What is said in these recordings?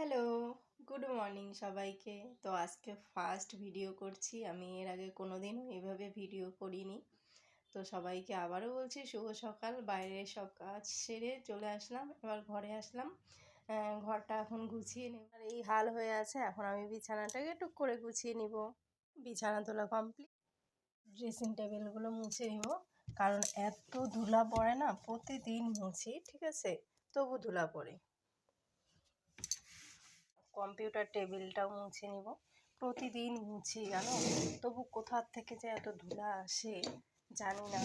Hello, good morning সবাইকে। তো আজকে ফার্স্ট ভিডিও করছি। আমি এর আগে কোনো দিন এভাবে ভিডিও করিনি। তো সবাইকে আবারও বলছি, শুভ সকাল। বাইরে সব কাজ সেরে চলে আসলাম, এবার ঘরে আসলাম। ঘরটা এখন গুছিয়ে নেব। আর এই হাল হয়ে আছে, এখন আমি বিছানাটাকে টুক করে গুছিয়ে নিব। বিছানা তোলা কমপ্লিট ড্রেসিং টেবিলগুলো মুছে নিব। কারণ এত ধুলা পড়ে না, প্রতিদিন মুছি, ঠিক আছে? তবু ধুলা পড়ে। কম্পিউটার টেবিলটাও মুছে নিব। প্রতিদিন মুছি, জানো? তবু কোথার থেকে যে এত ধুলা আসে, জানি না।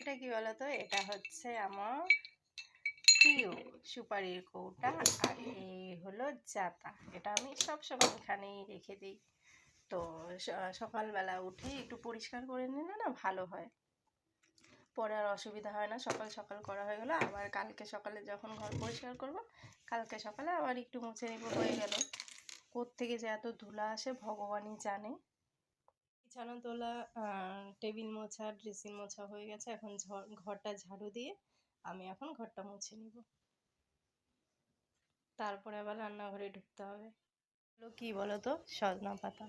এটা কি বলতো? এটা হচ্ছে আমার প্রিয় সুপারির কৌটা আর এই হলো জাতা। এটা আমি সবসময় এখানেই রেখে দিই। তো সকালবেলা উঠে একটু পরিষ্কার করে নিলে না ভালো হয়। পরে আর অসুবিধা হয় না। সকাল সকাল করা হয়ে গেলো। আবার কালকে সকালে যখন ঘর পরিষ্কার করব কালকে সকালে আবার একটু মুছে নিব, হয়ে গেল। কোত্থেকে যে এত ধুলা আসে ভগবানই জানে। বিছানা তোলা টেবিল মোছা, ড্রেসিং মোছা হয়ে গেছে। এখন ঘরটা ঝাড়ু দিয়ে আমি এখন ঘরটা মুছে নিব। তারপরে আবার রান্নাঘরে ঢুকতে হবে। কি বলো তো সজনা পাতা।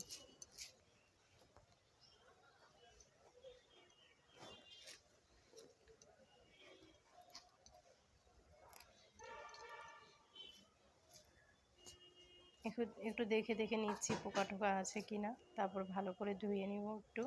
একটু একটু দেখে দেখে নিচ্ছি পোকা টোকা আছে কি না। তারপর ভালো করে ধুয়ে নিব একটু।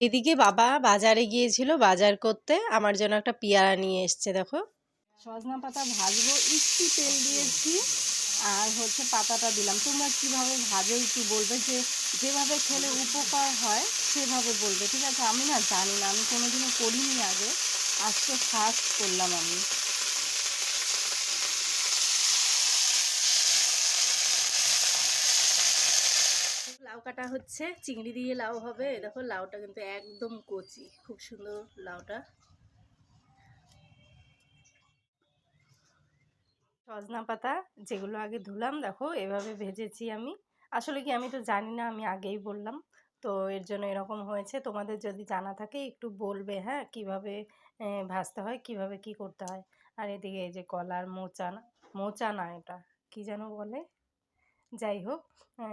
এদিকে বাবা বাজারে গিয়েছিল বাজার করতে। আমার জন্য একটা পেয়ারা নিয়ে এসছে, দেখো। সজনা পাতা ভাজবো একটু তেল দিয়েছি আর হচ্ছে পাতাটা দিলাম। তোমরা কীভাবে ভাজো একটু বলবে যে যেভাবে খেলে উপকার হয় সেভাবে বলবে ঠিক আছে? আমি না জানি না আমি কোনোদিনও করিনি আগে আজকে ফার্স্ট করলাম আমি। লাউ কাটা হচ্ছে চিংড়ি দিয়ে লাউ হবে। দেখো লাউটা কিন্তু একদম কচি খুব সুন্দর লাউটা। সজনা পাতা যেগুলো আগে ধুলাম, দেখো এভাবে ভেজেছি আমি। আসলে কি আমি তো জানি না, আমি আগেই বললাম। তো এর জন্য এরকম হয়েছে। তোমাদের যদি জানা থাকে একটু বলবে হ্যাঁ? কীভাবে ভাজতে হয়, কীভাবে কি করতে হয়? আর এদিকে এই যে কলার মোচা না মোচা না এটা, কি যেন বলে? যাই হোক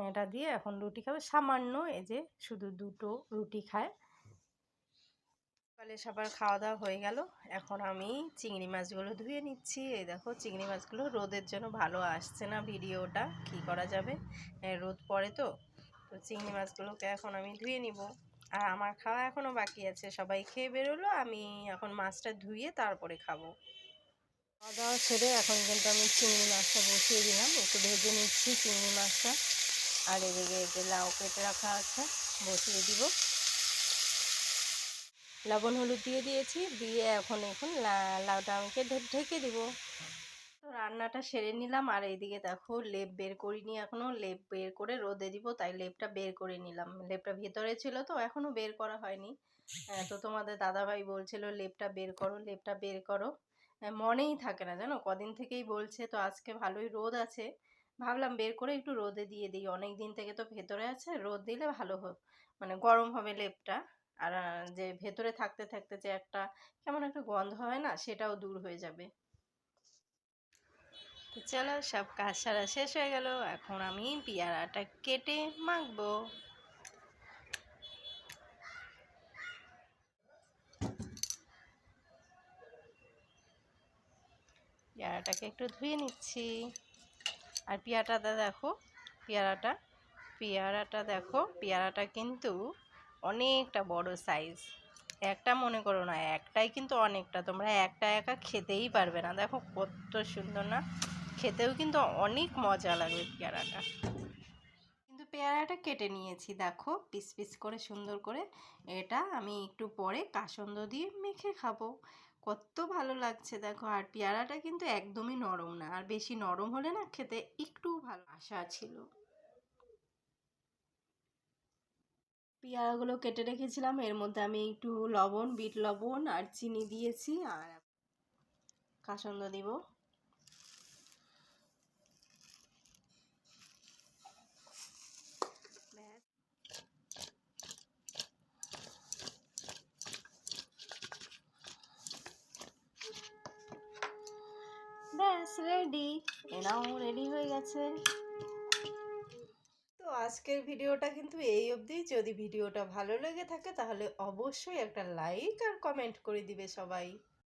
এটা দিয়ে এখন রুটি খাবে। সামান্য এই যে শুধু দুটো রুটি খায়। সকালে সবার খাওয়া দাওয়া হয়ে গেল। এখন আমি চিংড়ি মাছগুলো ধুয়ে নিচ্ছি। এই দেখো, চিংড়ি মাছগুলো রোদের জন্য ভালো আসছে না ভিডিওটা। কি করা যাবে? রোদ পড়ে তো। তো চিংড়ি মাছগুলোকে এখন আমি ধুয়ে নিব। আর আমার খাওয়া এখনও বাকি আছে। সবাই খেয়ে বেরোলো, আমি এখন মাছটা ধুয়ে তারপরে খাব। খাওয়া দাওয়া সেরে এখন কিন্তু আমি চিংড়ি মাছটা বসিয়ে দিলাম। একটু ভেজে নিচ্ছি চিংড়ি মাছটা। আর এদিকে যে লাউ কেটে রাখা আছে, বসিয়ে দিব। লবণ হলুদ দিয়ে দিয়েছি, দিয়ে এখন এখন লাউটা আমাকে ঢেকে দিব। রান্নাটা সেরে নিলাম, আর এইদিকে দেখো লেপ বের করিনি এখনও, লেপ বের করে রোদে দিব, তাই লেপটা বের করে নিলাম। লেপটা ভেতরে ছিল তো, এখনও বের করা হয়নি। তো তোমাদের দাদাভাই বলছিল, লেপটা বের করো, লেপটা বের করো। মনেই থাকে না, জানো? কদিন থেকেই বলছে, তো আজকে ভালোই রোদ আছে। ভাবলাম বের করে একটু রোদে দিয়ে দিই। অনেক দিন থেকে তো ভেতরে আছে, রোদ দিলে ভালো হোক মানে গরম হবে লেপটা। আর যে ভেতরে থাকতে থাকতে যে একটা কেমন একটা গন্ধ হয় না, সেটাও দূর হয়ে যাবে। তো চলো, সব কাজ সারা শেষ হয়ে গেল। এখন আমি পেয়ারাটা কেটে মাখবো। পেয়ারাটাকে একটু ধুয়ে নিচ্ছি। আর পেয়ারাটা দেখো, পেয়ারাটা পেয়ারাটা দেখো, পেয়ারাটা কিন্তু অনেকটা বড় সাইজ একটা মনে করো না, একটাই কিন্তু অনেকটা। তোমরা একটা একা খেতেই পারবে না। দেখো কত সুন্দর না? খেতেও কিন্তু অনেক মজা লাগবে পেয়ারাটা। কিন্তু পেয়ারাটা কেটে নিয়েছি, দেখো। পিস পিস করে সুন্দর করে। এটা আমি একটু পরে কাসন্দ দিয়ে মেখে খাব। কত ভালো লাগছে, দেখো। আর পেয়ারাটা কিন্তু একদমই নরম না। আর বেশি নরম হলে না খেতে একটু ভালো আশা ছিল। পেয়ারাগুলো কেটে রেখেছিলাম। এর মধ্যে আমি একটু লবণ, বিট লবণ আর চিনি দিয়েছি আর কাসন্দ দিব। ব্যাস রেডি এনাও রেডি হয়ে গেছে। আজকের ভিডিওটা কিন্তু এই অবধি। যদি ভিডিওটা ভালো লেগে থাকে তাহলে অবশ্যই একটা লাইক আর কমেন্ট করে দিবে সবাই।